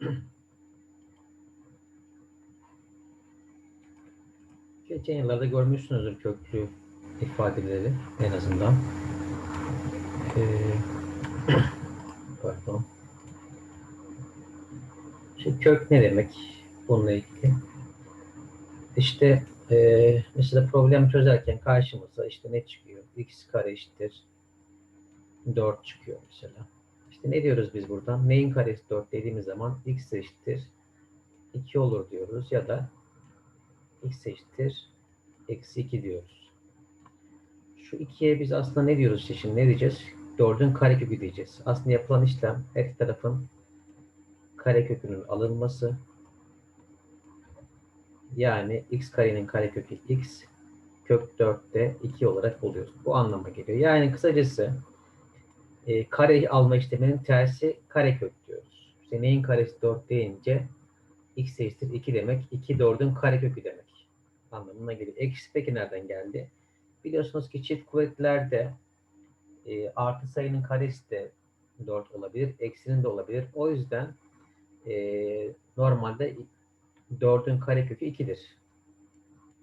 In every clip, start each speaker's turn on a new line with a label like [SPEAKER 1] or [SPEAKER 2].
[SPEAKER 1] Geçen yıllarda görmüşsünüzdür köklü ifadeleri en azından. Ee, pardon. İşte kök ne demek bununla ilgili? İşte e, mesela problem çözerken karşımıza işte ne çıkıyor? x kare eşittir 4 çıkıyor mesela. İşte ne diyoruz biz buradan? Neyin karesi 4 dediğimiz zaman x eşittir 2 olur diyoruz ya da x eşittir eksi 2 diyoruz. Şu 2'ye biz aslında ne diyoruz işte şimdi ne diyeceğiz? 4'ün karekökü diyeceğiz. Aslında yapılan işlem her tarafın karekökünün alınması yani x karenin karekökü x kök 4'te 2 olarak buluyoruz. Bu anlama geliyor. Yani kısacası e, kare alma işleminin tersi karekök diyoruz. İşte neyin karesi 4 deyince x eşittir 2 demek. 2 4'ün karekökü demek anlamına geliyor. Eksi peki nereden geldi? Biliyorsunuz ki çift kuvvetlerde e, artı sayının karesi de 4 olabilir, eksinin de olabilir. O yüzden e, normalde 4'ün karekökü 2'dir.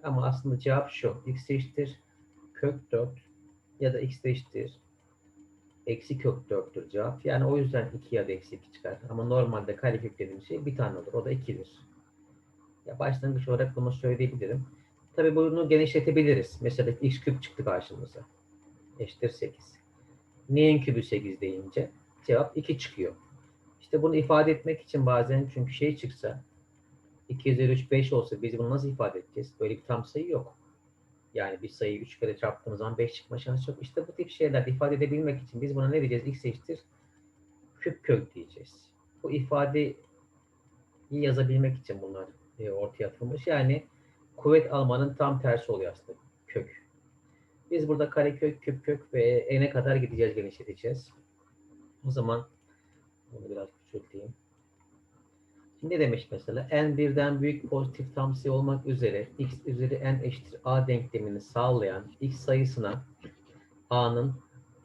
[SPEAKER 1] Ama aslında cevap şu. x eşittir kök 4 ya da x eşittir eksi kök 4'tür cevap. Yani o yüzden 2 ya da eksi 2 çıkar. Ama normalde karekök dediğimiz şey bir tane olur. O da 2'dir. Ya başlangıç olarak bunu söyleyebilirim. Tabi bunu genişletebiliriz. Mesela x küp çıktı karşımıza. Eşittir 8. Neyin kübü 8 deyince cevap 2 çıkıyor. İşte bunu ifade etmek için bazen çünkü şey çıksa 2 üzeri 3 5 olsa biz bunu nasıl ifade edeceğiz? Böyle bir tam sayı yok. Yani bir sayıyı 3 kere çarptığımız zaman 5 çıkma şansı yok. İşte bu tip şeyler ifade edebilmek için biz buna ne diyeceğiz? x eşittir küp kök diyeceğiz. Bu ifadeyi yazabilmek için bunlar e, ortaya atılmış. Yani kuvvet almanın tam tersi oluyor aslında kök. Biz burada karekök, küp kök ve n'e kadar gideceğiz, genişleteceğiz. O zaman bunu biraz küçülteyim. Ne demiş mesela? n birden büyük pozitif tam sayı olmak üzere x üzeri n eşittir a denklemini sağlayan x sayısına a'nın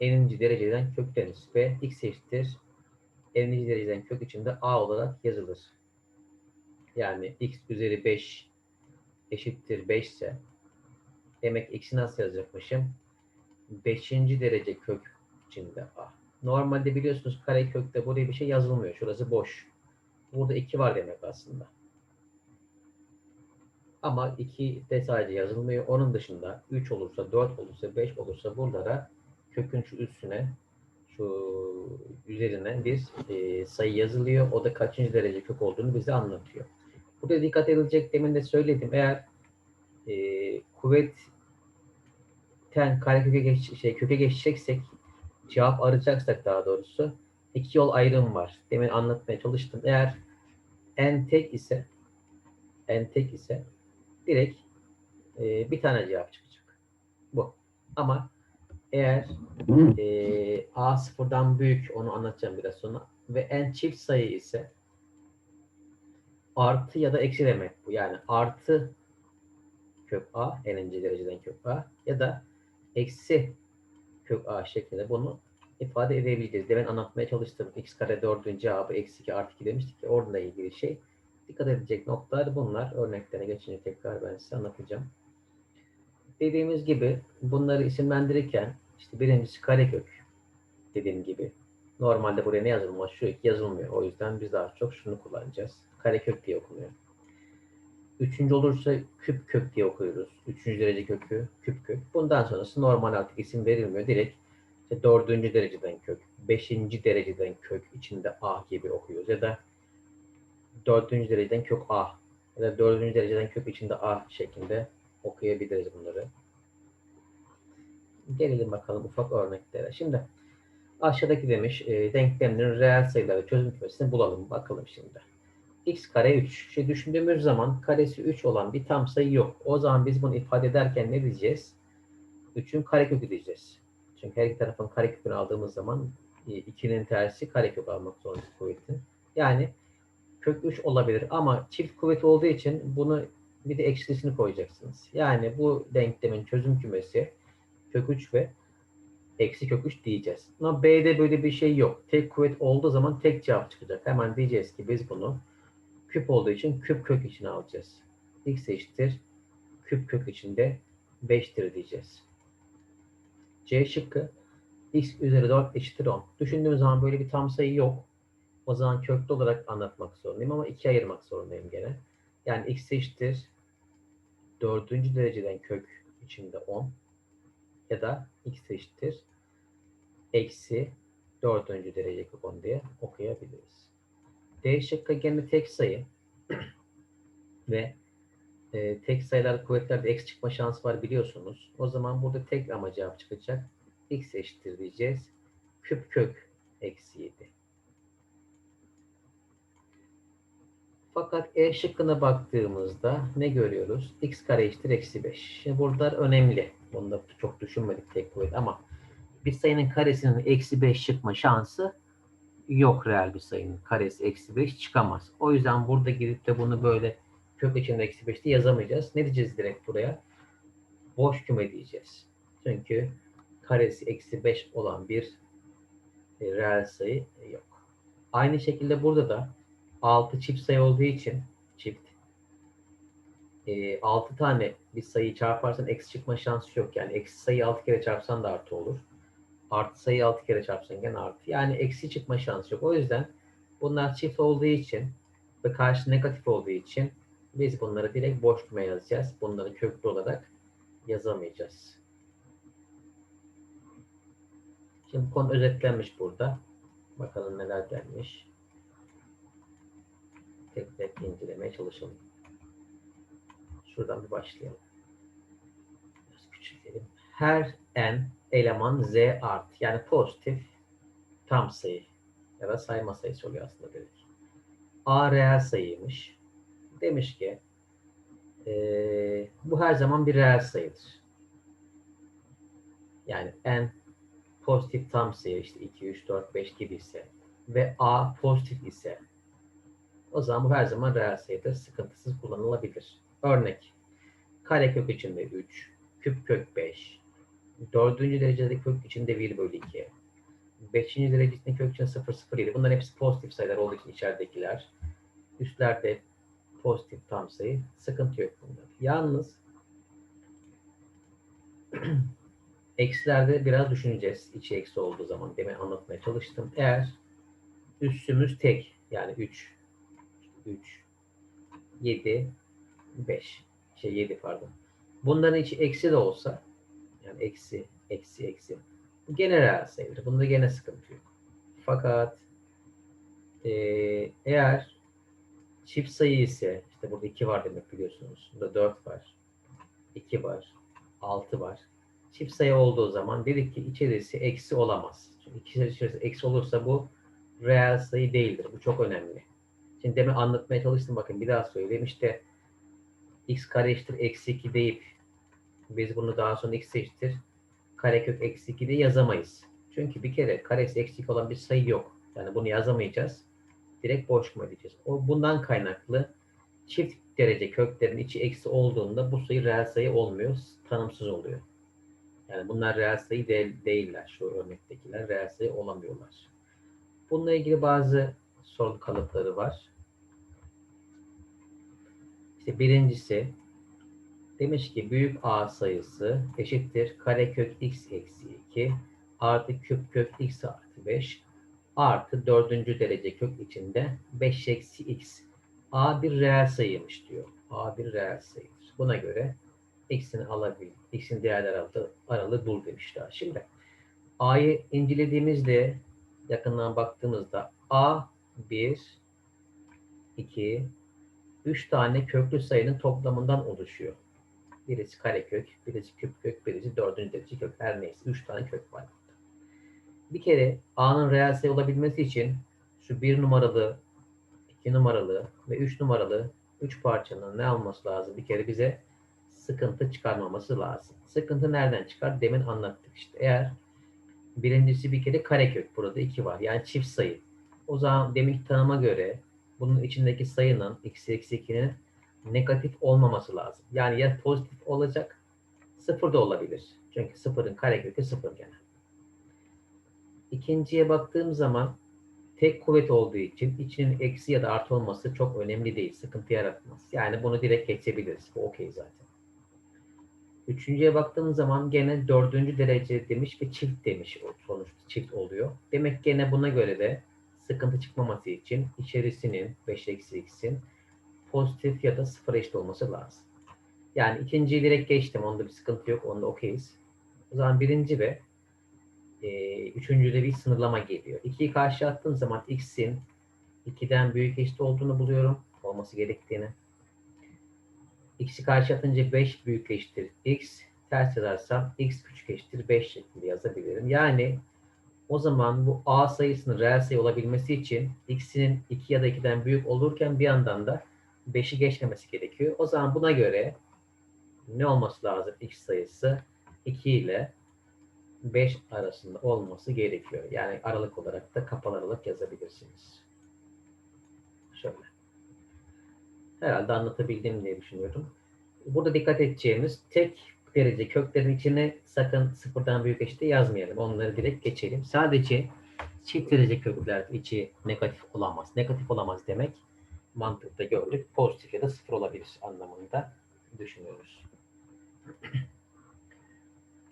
[SPEAKER 1] n'inci dereceden köklenir ve x eşittir n'inci dereceden kök içinde a olarak yazılır. Yani x üzeri 5 eşittir 5 ise demek x'i nasıl yazacakmışım? 5. derece kök içinde a. Normalde biliyorsunuz kare kökte buraya bir şey yazılmıyor. Şurası boş. Burada 2 var demek aslında. Ama 2 de sadece yazılmıyor. Onun dışında 3 olursa, 4 olursa, 5 olursa buralara kökün şu üstüne şu üzerine bir e, sayı yazılıyor. O da kaçıncı derece kök olduğunu bize anlatıyor. Burada dikkat edilecek demin de söyledim. Eğer e, kuvvetten kareköke geç, şey, köke geçeceksek cevap arayacaksak daha doğrusu iki yol ayrım var. Demin anlatmaya çalıştım. Eğer n tek ise n tek ise direkt e, bir tane cevap çıkacak. Bu. Ama eğer e, a sıfırdan büyük onu anlatacağım biraz sonra ve n çift sayı ise artı ya da eksi demek bu. Yani artı kök a n'inci dereceden kök a ya da eksi kök a şeklinde bunu ifade edebiliriz. Demin anlatmaya çalıştım. x kare 4'ün cevabı eksi 2 artı 2 demiştik ki onunla ilgili şey. Dikkat edecek noktalar bunlar. Örneklerine geçince tekrar ben size anlatacağım. Dediğimiz gibi bunları isimlendirirken işte birincisi karekök dediğim gibi. Normalde buraya ne yazılmaz? Şu yazılmıyor. O yüzden biz daha çok şunu kullanacağız. Karekök diye okunuyor. Üçüncü olursa küp kök diye okuyoruz. Üçüncü derece kökü küp kök. Bundan sonrası normal artık isim verilmiyor. Direkt işte dördüncü dereceden kök, beşinci dereceden kök içinde a gibi okuyoruz. Ya da dördüncü dereceden kök a ya da dördüncü dereceden kök içinde a şeklinde okuyabiliriz bunları. Gelelim bakalım ufak örneklere. Şimdi aşağıdaki demiş e, denklemlerin reel sayıları çözüm kümesini bulalım. Bakalım şimdi. x kare 3. Şey düşündüğümüz zaman karesi 3 olan bir tam sayı yok. O zaman biz bunu ifade ederken ne diyeceğiz? 3'ün karekökü diyeceğiz. Çünkü her iki tarafın karekökünü aldığımız zaman 2'nin tersi karekök almak zorunda kuvvetin. Yani kök 3 olabilir ama çift kuvvet olduğu için bunu bir de eksilisini koyacaksınız. Yani bu denklemin çözüm kümesi kök 3 ve eksi kök 3 diyeceğiz. Ama B'de böyle bir şey yok. Tek kuvvet olduğu zaman tek cevap çıkacak. Hemen diyeceğiz ki biz bunu küp olduğu için küp kök içine alacağız. X eşittir küp kök içinde 5'tir diyeceğiz. C şıkkı x üzeri 4 eşittir 10. Düşündüğüm zaman böyle bir tam sayı yok. O zaman köklü olarak anlatmak zorundayım ama ikiye ayırmak zorundayım gene. Yani x eşittir dördüncü dereceden kök içinde 10 ya da x eşittir eksi dördüncü derece kök 10 diye okuyabiliriz. D şıkkı gene tek sayı ve e, tek sayılar kuvvetlerde x çıkma şansı var biliyorsunuz. O zaman burada tek ama cevap çıkacak. x eşittir diyeceğiz. Küp kök eksi 7. Fakat E şıkkına baktığımızda ne görüyoruz? x kare eşittir eksi 5. Şimdi burada önemli. Bunu da çok düşünmedik tek kuvvet ama bir sayının karesinin eksi 5 çıkma şansı yok reel bir sayının karesi eksi 5 çıkamaz. O yüzden burada gidip de bunu böyle kök içinde eksi 5'te yazamayacağız. Ne diyeceğiz direkt buraya? Boş küme diyeceğiz. Çünkü karesi eksi 5 olan bir e, reel sayı yok. Aynı şekilde burada da 6 çift sayı olduğu için çift e, 6 tane bir sayıyı çarparsan eksi çıkma şansı yok. Yani eksi sayı 6 kere çarpsan da artı olur. Artı sayı 6 kere çarpsan gene artı. Yani eksi çıkma şansı yok. O yüzden bunlar çift olduğu için ve karşı negatif olduğu için biz bunları direkt boş yazacağız. Bunları köklü olarak yazamayacağız. Şimdi konu özetlenmiş burada. Bakalım neler gelmiş. Tek tek incelemeye çalışalım. Şuradan bir başlayalım. Biraz küçültelim. Her n eleman z art yani pozitif tam sayı ya da sayma sayısı oluyor aslında dedik. A reel sayıymış. Demiş ki ee, bu her zaman bir reel sayıdır. Yani n pozitif tam sayı işte 2, 3, 4, 5 gibi ise ve a pozitif ise o zaman bu her zaman reel sayıdır. Sıkıntısız kullanılabilir. Örnek karekök içinde 3, küp kök 5, dördüncü derecede kök içinde 1 bölü 2, beşinci derecesinde kök içinde 0, 0, 7. Bunların hepsi pozitif sayılar olduğu için içeridekiler. Üstlerde pozitif tam sayı. Sıkıntı yok bunda. Yalnız eksilerde biraz düşüneceğiz. İçi eksi olduğu zaman demin anlatmaya çalıştım. Eğer üssümüz tek yani 3 3 7 5 şey 7 pardon. Bunların içi eksi de olsa yani eksi eksi eksi gene reel sayıdır. Bunda gene sıkıntı yok. Fakat e, eğer çift sayı ise işte burada 2 var demek biliyorsunuz. Burada 4 var. 2 var. 6 var. Çift sayı olduğu zaman dedik ki içerisi eksi olamaz. Çünkü içerisi eksi olursa bu reel sayı değildir. Bu çok önemli. Şimdi demin anlatmaya çalıştım. Bakın bir daha söyleyeyim. İşte x kare eşittir eksi 2 deyip biz bunu daha sonra x eşittir karekök eksi 2 de yazamayız. Çünkü bir kere karesi eksi 2 olan bir sayı yok. Yani bunu yazamayacağız. Direkt boş mu edeceğiz? O bundan kaynaklı çift derece köklerin içi eksi olduğunda bu sayı reel sayı olmuyor. Tanımsız oluyor. Yani bunlar reel sayı değil, değiller. Şu örnektekiler reel sayı olamıyorlar. Bununla ilgili bazı soru kalıpları var. İşte birincisi demiş ki büyük A sayısı eşittir karekök x eksi 2 artı küp kök x artı 5 artı dördüncü derece kök içinde 5 eksi x. A bir reel sayıymış diyor. A bir reel sayıdır. Buna göre x'ini alabil, x'in değerler aralığı, aralığı bul demiş daha. Şimdi A'yı incelediğimizde yakından baktığımızda A 1 2 3 tane köklü sayının toplamından oluşuyor. Birisi karekök, birisi küp kök, birisi dördüncü derece kök. Her neyse 3 tane kök var. Bir kere A'nın reel sayı olabilmesi için şu 1 numaralı, 2 numaralı ve 3 numaralı 3 parçanın ne alması lazım? Bir kere bize sıkıntı çıkarmaması lazım. Sıkıntı nereden çıkar? Demin anlattık işte. Eğer birincisi bir kere karekök. Burada 2 var. Yani çift sayı. O zaman deminki tanıma göre bunun içindeki sayının x eksi 2'nin negatif olmaması lazım. Yani ya pozitif olacak, sıfır da olabilir. Çünkü sıfırın karekökü sıfır gene. İkinciye baktığım zaman tek kuvvet olduğu için içinin eksi ya da artı olması çok önemli değil. Sıkıntı yaratmaz. Yani bunu direkt geçebiliriz. Bu okey zaten. Üçüncüye baktığım zaman gene dördüncü derece demiş ve çift demiş. Sonuçta çift oluyor. Demek gene buna göre de sıkıntı çıkmaması için içerisinin 5 eksi x'in pozitif ya da sıfır eşit olması lazım. Yani ikinciyi direkt geçtim. Onda bir sıkıntı yok. Onda okeyiz. O zaman birinci ve e, üçüncüde bir sınırlama geliyor. 2'yi karşı attığım zaman x'in 2'den büyük eşit olduğunu buluyorum. Olması gerektiğini. x'i karşı atınca 5 büyük eşittir x. Ters yazarsam x küçük eşittir 5 şeklinde yazabilirim. Yani o zaman bu a sayısının reel sayı olabilmesi için x'inin 2 ya da 2'den büyük olurken bir yandan da 5'i geçmemesi gerekiyor. O zaman buna göre ne olması lazım x sayısı? 2 ile 5 arasında olması gerekiyor. Yani aralık olarak da kapalı aralık yazabilirsiniz. Şöyle. Herhalde anlatabildim diye düşünüyorum. Burada dikkat edeceğimiz tek derece köklerin içine sakın sıfırdan büyük eşittir yazmayalım. Onları direkt geçelim. Sadece çift derece kökler içi negatif olamaz. Negatif olamaz demek mantıkta gördük. Pozitif ya da sıfır olabilir anlamında düşünüyoruz.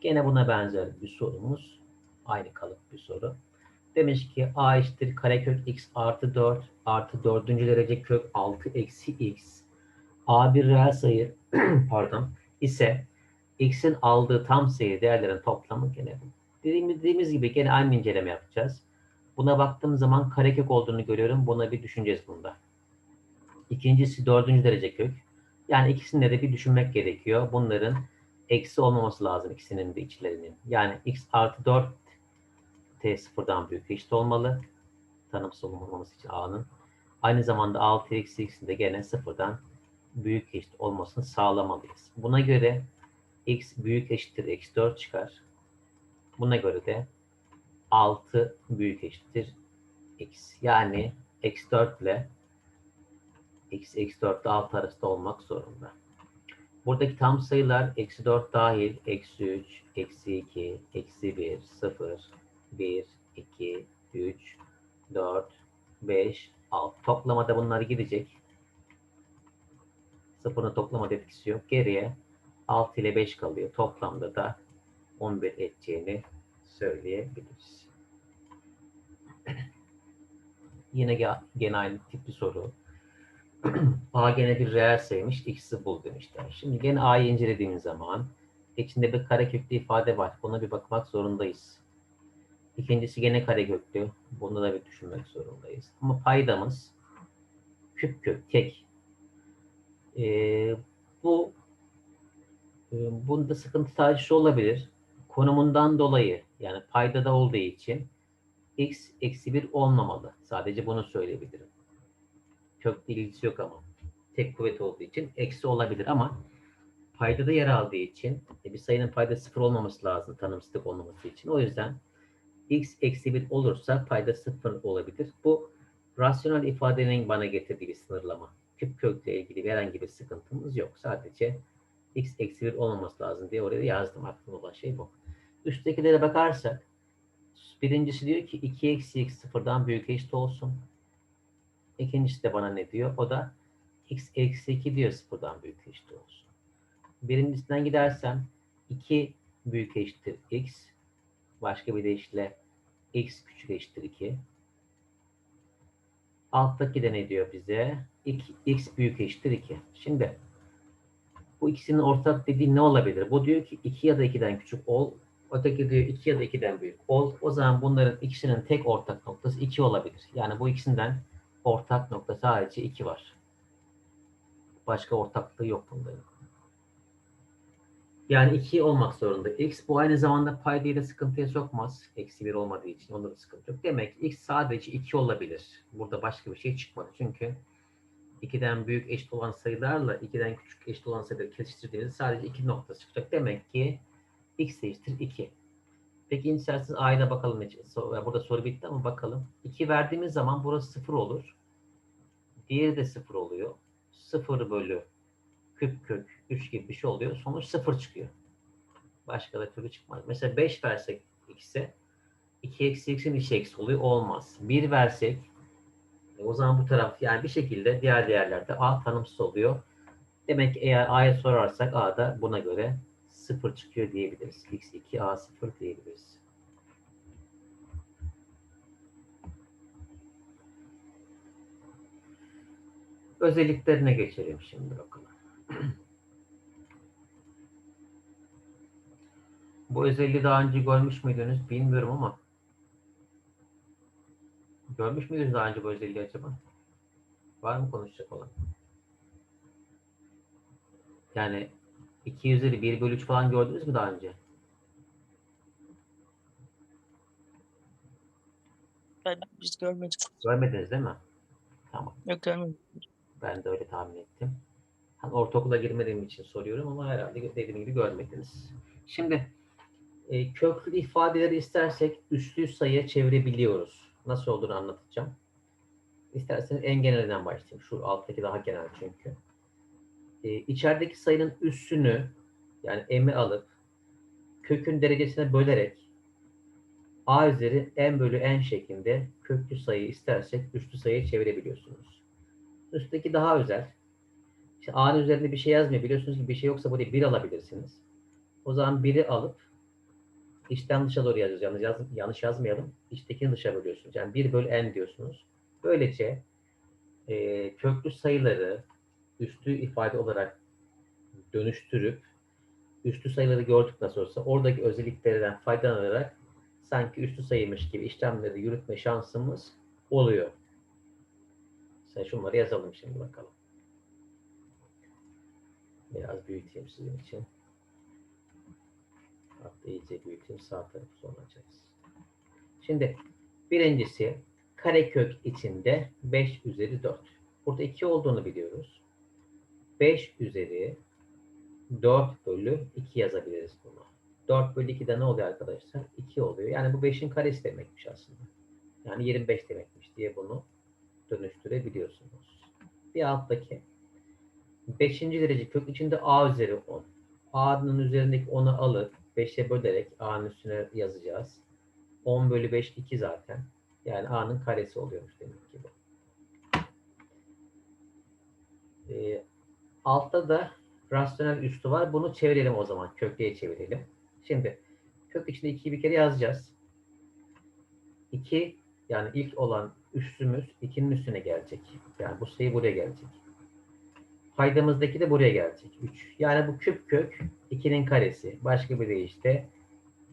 [SPEAKER 1] Gene buna benzer bir sorumuz. Aynı kalıp bir soru. Demiş ki a eşittir karekök x artı 4 artı 4. derece kök 6 eksi x. a bir reel sayı pardon ise x'in aldığı tam sayı değerlerin toplamı gene bu. Dediğimiz, gibi gene aynı inceleme yapacağız. Buna baktığım zaman karekök olduğunu görüyorum. Buna bir düşüneceğiz bunda. İkincisi dördüncü derece kök. Yani ikisinde de bir düşünmek gerekiyor. Bunların eksi olmaması lazım ikisinin de içlerinin. Yani x artı 4 t sıfırdan büyük eşit olmalı. Tanımsız olmaması için a'nın. Aynı zamanda 6 eksi x'in de gene sıfırdan büyük eşit olmasını sağlamalıyız. Buna göre x büyük eşittir eksi 4 çıkar. Buna göre de 6 büyük eşittir x. Yani eksi 4 ile x eksi 4 ile 6 arasında olmak zorunda. Buradaki tam sayılar eksi 4 dahil, eksi 3, eksi 2, eksi 1, 0, 1, 2, 3, 4, 5, 6. Toplamada bunlar gidecek. Sıfırın toplamada etkisi yok. Geriye 6 ile 5 kalıyor. Toplamda da 11 edeceğini söyleyebiliriz. Yine gene aynı tip bir soru. A gene bir reel sayıymış, x'i bul demişler. Şimdi gene A'yı incelediğimiz zaman içinde bir kareköklü ifade var. Buna bir bakmak zorundayız. İkincisi gene kareköklü. Bunu da bir düşünmek zorundayız. Ama paydamız küp kök, tek. Ee, bu e, bunda sıkıntı sadece şu olabilir. Konumundan dolayı yani paydada olduğu için x eksi 1 olmamalı. Sadece bunu söyleyebilirim kök ilgisi yok ama. Tek kuvvet olduğu için eksi olabilir ama paydada yer aldığı için e, bir sayının payda sıfır olmaması lazım tanımsızlık olmaması için. O yüzden x eksi 1 olursa payda sıfır olabilir. Bu rasyonel ifadenin bana getirdiği bir sınırlama. Küp kökle ilgili herhangi bir sıkıntımız yok. Sadece x eksi 1 olmaması lazım diye oraya yazdım. Aklımda olan şey bu. Üsttekilere bakarsak birincisi diyor ki 2 eksi x sıfırdan büyük eşit olsun. İkincisi de bana ne diyor? O da x eksi 2 diyor sıfırdan büyük eşit olsun. Birincisinden gidersem 2 büyük eşittir x. Başka bir deyişle x küçük eşittir 2. Alttaki de ne diyor bize? 2, x büyük eşittir 2. Şimdi bu ikisinin ortak dediği ne olabilir? Bu diyor ki 2 ya da 2'den küçük ol. Öteki diyor 2 ya da 2'den büyük ol. O zaman bunların ikisinin tek ortak noktası 2 olabilir. Yani bu ikisinden ortak nokta sadece 2 var. Başka ortaklığı yok bunların. Yani 2 olmak zorunda. X bu aynı zamanda paydayı da sıkıntıya sokmaz. Eksi 1 olmadığı için onda da sıkıntı yok. Demek X sadece 2 olabilir. Burada başka bir şey çıkmadı. Çünkü 2'den büyük eşit olan sayılarla 2'den küçük eşit olan sayıları kesiştirdiğinizde sadece 2 nokta çıkacak. Demek ki X eşittir 2. Peki isterseniz A'ya bakalım. Burada soru bitti ama bakalım. 2 verdiğimiz zaman burası 0 olur. Diğeri de 0 oluyor. 0 bölü küp kök 3 gibi bir şey oluyor. Sonuç 0 çıkıyor. Başka da türlü çıkmaz. Mesela 5 versek x'e 2 eksi x'in içi eksi oluyor. Olmaz. 1 versek e, o zaman bu taraf yani bir şekilde diğer değerlerde a tanımsız oluyor. Demek ki eğer a'ya sorarsak a da buna göre 0 çıkıyor diyebiliriz. x2 a 0 diyebiliriz. Özelliklerine geçelim şimdi bakalım. Bu özelliği daha önce görmüş müydünüz bilmiyorum ama görmüş müydünüz daha önce bu özelliği acaba? Var mı konuşacak olan? Yani 2 üzeri 1 bölü 3 falan gördünüz mü daha önce?
[SPEAKER 2] Ben biz görmedik.
[SPEAKER 1] Görmediniz değil mi? Tamam.
[SPEAKER 2] Yok görmedik.
[SPEAKER 1] Ben de öyle tahmin ettim. Hani ortaokula girmediğim için soruyorum ama herhalde dediğim gibi görmediniz. Şimdi e, köklü ifadeleri istersek üslü sayıya çevirebiliyoruz. Nasıl olduğunu anlatacağım. İsterseniz en genelinden başlayayım. Şu alttaki daha genel çünkü. E, içerideki sayının üssünü yani m'i alıp kökün derecesine bölerek a üzeri n bölü n şeklinde köklü sayı istersek üslü sayıya çevirebiliyorsunuz. Üstteki daha özel. İşte a'nın üzerinde bir şey yazmıyor. Biliyorsunuz ki bir şey yoksa buraya 1 alabilirsiniz. O zaman 1'i alıp içten dışa doğru yazıyoruz. Yalnız yaz, yanlış yazmayalım. İçtekini dışa bölüyorsunuz. Yani 1 bölü n diyorsunuz. Böylece e, köklü sayıları üstü ifade olarak dönüştürüp üstü sayıları gördük nasıl olsa oradaki özelliklerden faydalanarak sanki üstü sayıymış gibi işlemleri yürütme şansımız oluyor. Sen şunları yazalım şimdi bakalım. Biraz büyüteyim sizin için. Hatta iyice büyüteyim sağ tarafı sonra açarız. Şimdi birincisi karekök içinde 5 üzeri 4. Burada 2 olduğunu biliyoruz. 5 üzeri 4 bölü 2 yazabiliriz bunu. 4 bölü 2'de ne oluyor arkadaşlar? 2 oluyor. Yani bu 5'in karesi demekmiş aslında. Yani 25 demekmiş diye bunu dönüştürebiliyorsunuz. Bir alttaki 5. derece kök içinde a üzeri 10. a'nın üzerindeki 10'u alıp 5'e bölerek a'nın üstüne yazacağız. 10 bölü 5 2 zaten. Yani a'nın karesi oluyormuş demek ki bu. Ee, altta da rasyonel üstü var. Bunu çevirelim o zaman. Köklüye çevirelim. Şimdi kök içinde 2'yi bir kere yazacağız. 2 yani ilk olan üstümüz 2'nin üstüne gelecek. Yani bu sayı buraya gelecek. Paydamızdaki de buraya gelecek. 3. Yani bu küp kök 2'nin karesi. Başka bir deyişle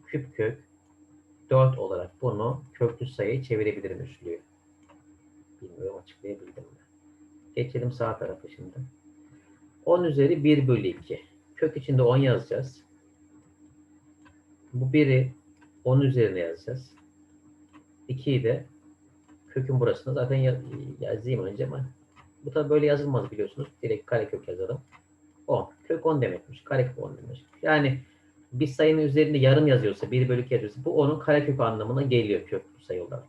[SPEAKER 1] küp kök 4 olarak bunu köklü sayıya çevirebilirim üslüğü. Bilmiyorum açıklayabildim mi? Geçelim sağ tarafa şimdi. 10 üzeri 1 bölü 2. Kök içinde 10 yazacağız. Bu 1'i 10 üzerine yazacağız. 2'yi de kökün burasına zaten ya- yazayım önce ama bu tabi böyle yazılmaz biliyorsunuz. Direkt karekök yazalım. 10. Kök 10 demekmiş. Karekök 10 demek. Yani bir sayının üzerinde yarım yazıyorsa, 1 bölü 2 yazıyorsa bu onun karekök anlamına geliyor köklü sayı olarak.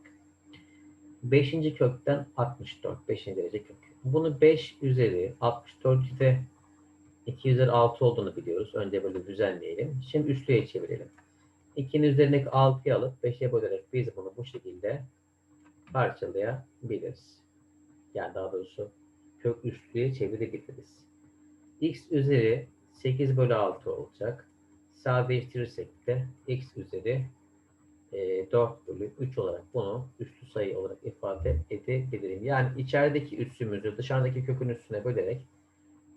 [SPEAKER 1] 5. kökten 64. 5. derece kök. Bunu 5 üzeri 64'ü de 2 üzeri 6 olduğunu biliyoruz. Önce böyle düzenleyelim. Şimdi üstlüğe çevirelim. 2'nin üzerindeki 6'yı alıp 5'e bölerek biz bunu bu şekilde parçalayabiliriz. Yani daha doğrusu kök üstlüğe çevirebiliriz. x üzeri 8 bölü 6 olacak. Sadeleştirirsek de x üzeri e, 4 bölü 3 olarak bunu üslü sayı olarak ifade edebilirim. Yani içerideki üssümüzü dışarıdaki kökün üstüne bölerek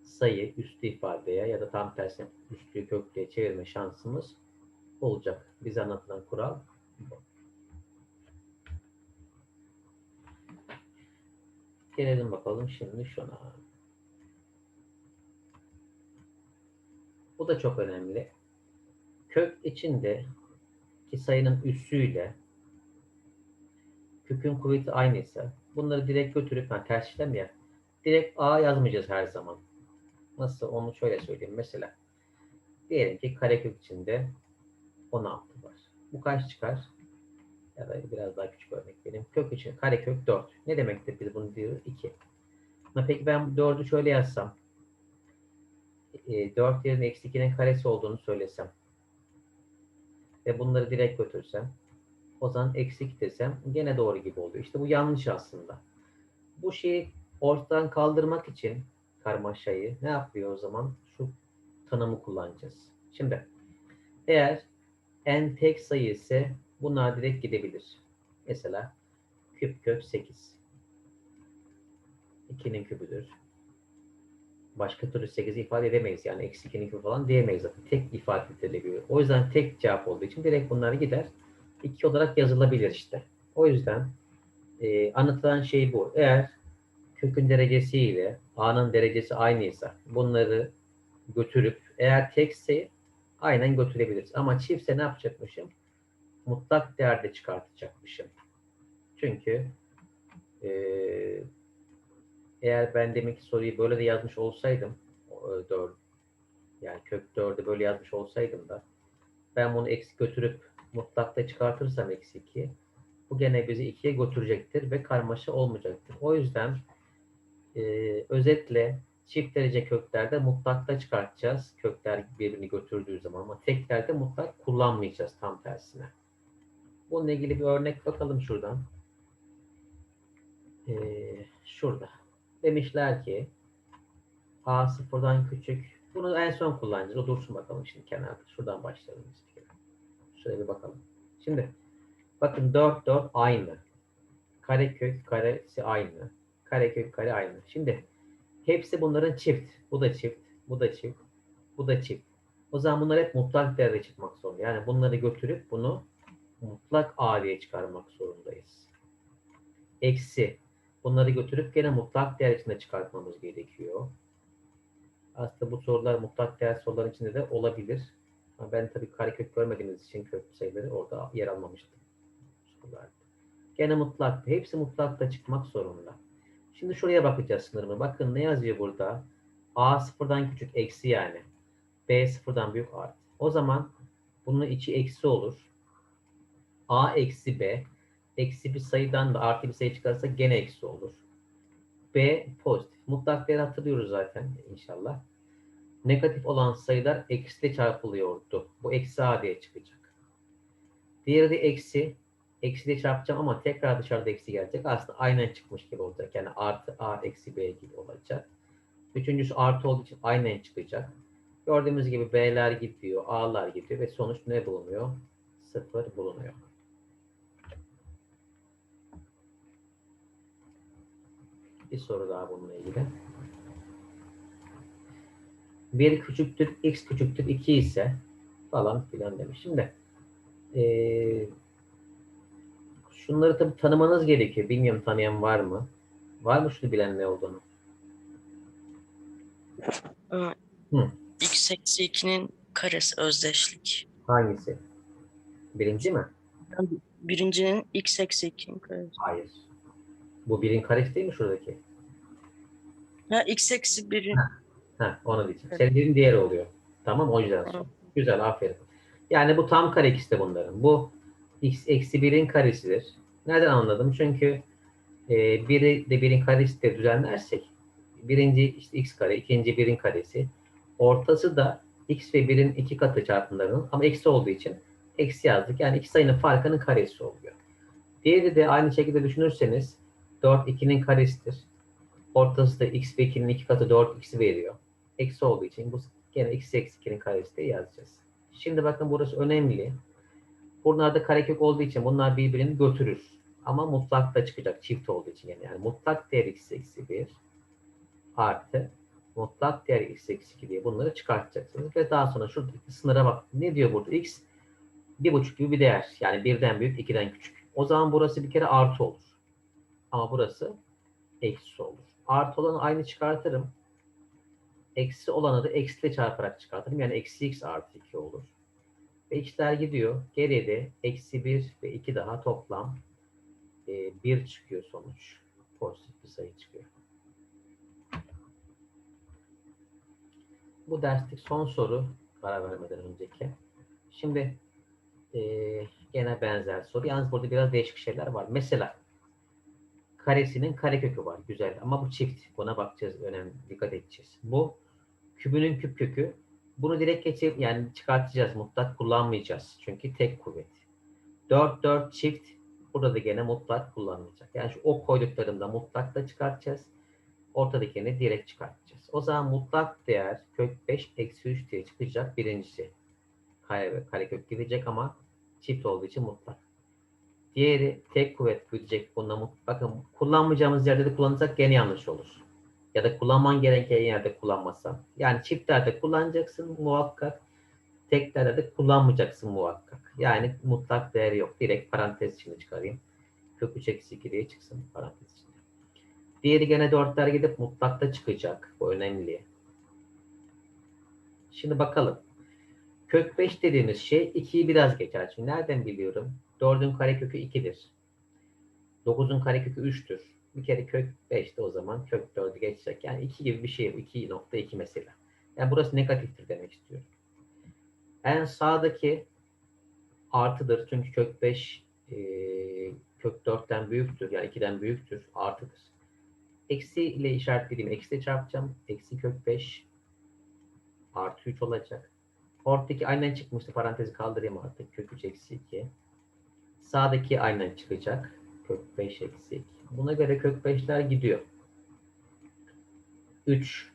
[SPEAKER 1] sayı üstü ifadeye ya da tam tersine üstü köklüğe çevirme şansımız olacak. Bize anlatılan kural bu. Gelelim bakalım şimdi şuna. Bu da çok önemli. Kök içinde ki sayının üssüyle kökün kuvveti aynıysa bunları direkt götürüp yani ters işlem ya direkt A yazmayacağız her zaman. Nasıl onu şöyle söyleyeyim mesela. Diyelim ki karekök içinde 16 var. Bu kaç çıkar? Ya da biraz daha küçük örnek benim. Kök için karekök 4. Ne demektir biz bunu diyoruz? 2. Ama peki ben 4'ü şöyle yazsam. E, 4 yerine eksi 2'nin karesi olduğunu söylesem. Ve bunları direkt götürsem. O zaman eksi 2 desem gene doğru gibi oluyor. İşte bu yanlış aslında. Bu şeyi ortadan kaldırmak için karmaşayı ne yapıyor o zaman? Şu tanımı kullanacağız. Şimdi eğer n tek sayı ise bunlar direkt gidebilir. Mesela küp kök 8. 2'nin kübüdür. Başka türlü 8'i ifade edemeyiz. Yani eksi 2'nin kübü falan diyemeyiz zaten. Tek ifade edilebiliyor. O yüzden tek cevap olduğu için direkt bunlar gider. 2 olarak yazılabilir işte. O yüzden e, anlatılan şey bu. Eğer kökün derecesi ile a'nın derecesi aynıysa bunları götürüp eğer tekse aynen götürebiliriz. Ama çiftse ne yapacakmışım? Mutlak değerde çıkartacakmışım. Çünkü eee eğer ben demek ki soruyu böyle de yazmış olsaydım 4 yani kök 4'ü böyle yazmış olsaydım da ben bunu eksi götürüp mutlakta çıkartırsam eksi 2 bu gene bizi 2'ye götürecektir ve karmaşa olmayacaktır. O yüzden e, özetle çift derece köklerde mutlakta çıkartacağız. Kökler birbirini götürdüğü zaman ama teklerde mutlak kullanmayacağız tam tersine. Bununla ilgili bir örnek bakalım şuradan. Ee, şurada. Demişler ki A sıfırdan küçük. Bunu en son kullanacağız. O dursun bakalım şimdi kenarda. Şuradan başlayalım. Şöyle bir bakalım. Şimdi bakın 4 4 aynı. Karekök karesi aynı. Karekök kare aynı. Şimdi hepsi bunların çift. Bu da çift. Bu da çift. Bu da çift. O zaman bunlar hep mutlak değerde çıkmak zorunda. Yani bunları götürüp bunu mutlak A diye çıkarmak zorundayız. Eksi. Bunları götürüp gene mutlak değer içinde çıkartmamız gerekiyor. Aslında bu sorular mutlak değer soruların içinde de olabilir. Ama ben tabii karekök görmediğimiz için kök sayıları orada yer almamıştım. Sorularda. Gene mutlak. Hepsi mutlakta çıkmak zorunda. Şimdi şuraya bakacağız sınırımı. Bakın ne yazıyor burada? A sıfırdan küçük eksi yani. B sıfırdan büyük artı. O zaman bunun içi eksi olur. A eksi B eksi bir sayıdan da artı bir sayı çıkarsa gene eksi olur. B pozitif. Mutlak değer hatırlıyoruz zaten inşallah. Negatif olan sayılar eksiyle çarpılıyordu. Bu eksi A diye çıkacak. Diğeri de eksi. Eksiyle çarpacağım ama tekrar dışarıda eksi gelecek. Aslında aynen çıkmış gibi olacak. Yani artı A eksi B gibi olacak. Üçüncüsü artı olduğu için aynen çıkacak. Gördüğümüz gibi B'ler gidiyor, A'lar gidiyor ve sonuç ne bulunuyor? Sıfır bulunuyor. Bir soru daha bununla ilgili. 1 küçüktür, x küçüktür 2 ise falan filan demiş. Şimdi eee şunları tabii tanımanız gerekiyor. Bilmiyorum tanıyan var mı? Var mı şunu bilen ne olduğunu?
[SPEAKER 2] Hı. X eksi 2'nin karesi özdeşlik.
[SPEAKER 1] Hangisi? Birinci mi?
[SPEAKER 2] Birincinin x eksi 2'nin karesi.
[SPEAKER 1] Hayır. Bu birin karesi değil mi şuradaki?
[SPEAKER 2] Ya x eksi 1'in
[SPEAKER 1] Ha, onu diyeceğim.
[SPEAKER 2] Evet.
[SPEAKER 1] Senin dediğin diğeri oluyor. Tamam o yüzden sor. Güzel aferin. Yani bu tam kare ikisi bunların. Bu x eksi 1'in karesidir. Nereden anladım? Çünkü e, biri de birin karesi de düzenlersek birinci işte x kare, ikinci birin karesi. Ortası da x ve birin iki katı çarpımlarının ama eksi olduğu için eksi yazdık. Yani iki sayının farkının karesi oluyor. Diğeri de aynı şekilde düşünürseniz 4 2'nin karesidir. Ortası da x ve 2'nin iki katı 4 x'i veriyor. Eksi olduğu için bu gene x eksi 2'nin karesi diye yazacağız. Şimdi bakın burası önemli. Bunlarda karekök olduğu için bunlar birbirini götürür. Ama mutlak da çıkacak çift olduğu için yani. yani mutlak değer x eksi 1 artı mutlak değer x eksi 2 diye bunları çıkartacaksınız. Ve daha sonra şuradaki sınıra bak. Ne diyor burada? x bir buçuk gibi bir değer. Yani birden büyük, ikiden küçük. O zaman burası bir kere artı olur. Ama burası eksi olur. Artı olanı aynı çıkartırım. Eksi olanı da eksiyle çarparak çıkartırım. Yani eksi x artı 2 olur. Ve x'ler gidiyor. Geriye de eksi 1 ve 2 daha toplam 1 çıkıyor sonuç. Pozitif bir sayı çıkıyor. Bu derslik son soru para vermeden önceki. Şimdi eee, gene benzer soru. Yalnız burada biraz değişik şeyler var. Mesela karesinin karekökü var. Güzel ama bu çift. Buna bakacağız. Önemli. Dikkat edeceğiz. Bu kübünün küp kökü. Bunu direkt geçip yani çıkartacağız. Mutlak kullanmayacağız. Çünkü tek kuvvet. 4 4 çift burada da gene mutlak kullanılacak. Yani şu ok koyduklarında mutlak da çıkartacağız. Ortadakini direkt çıkartacağız. O zaman mutlak değer kök 5 eksi 3 diye çıkacak birincisi. Kare ve karekök gidecek ama çift olduğu için mutlak. Diğeri tek kuvvet gidecek bunda mut- Bakın kullanmayacağımız yerde de kullanırsak gene yanlış olur. Ya da kullanman gereken yerde kullanmazsan. Yani çiftlerde kullanacaksın muhakkak. Teklerde de kullanmayacaksın muhakkak. Yani mutlak değeri yok. Direkt parantez içine çıkarayım. Kök 3 eksi 2 diye çıksın parantez içinde. Diğeri gene dörtler gidip mutlakta çıkacak. Bu önemli. Şimdi bakalım. Kök 5 dediğimiz şey 2'yi biraz geçer. Şimdi nereden biliyorum? 4'ün karekökü 2'dir. 9'un karekökü 3'tür. Bir kere kök 5 de o zaman kök 4'ü geçecek. Yani 2 gibi bir şey. 2.2 mesela. Yani burası negatiftir demek istiyorum. En sağdaki artıdır. Çünkü kök 5 e, kök 4'ten büyüktür. Yani 2'den büyüktür. Artıdır. Eksi ile işaretlediğim eksi çarpacağım. Eksi kök 5 artı 3 olacak. Ortadaki aynen çıkmıştı. Parantezi kaldırayım artık. Kök 3 eksi 2. Sağdaki aynen çıkacak. Kök 5 eksi 2. Buna göre kök 5'ler gidiyor. 3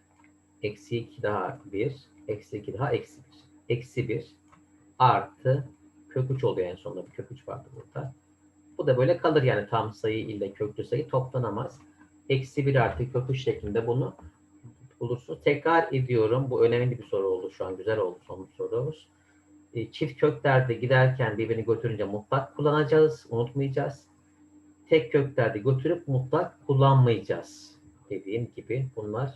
[SPEAKER 1] eksi 2 daha 1. Eksi 2 daha eksi 1. Eksi 1 artı kök 3 oluyor en sonunda. Bir kök 3 vardı burada. Bu da böyle kalır yani tam sayı ile köklü sayı toplanamaz. Eksi 1 artı kök 3 şeklinde bunu bulursunuz. Tekrar ediyorum. Bu önemli bir soru oldu şu an. Güzel oldu son sorumuz. E, Çift köklerde giderken birbirini götürünce mutlak kullanacağız. Unutmayacağız. Tek köklerde götürüp mutlak kullanmayacağız. Dediğim gibi bunlar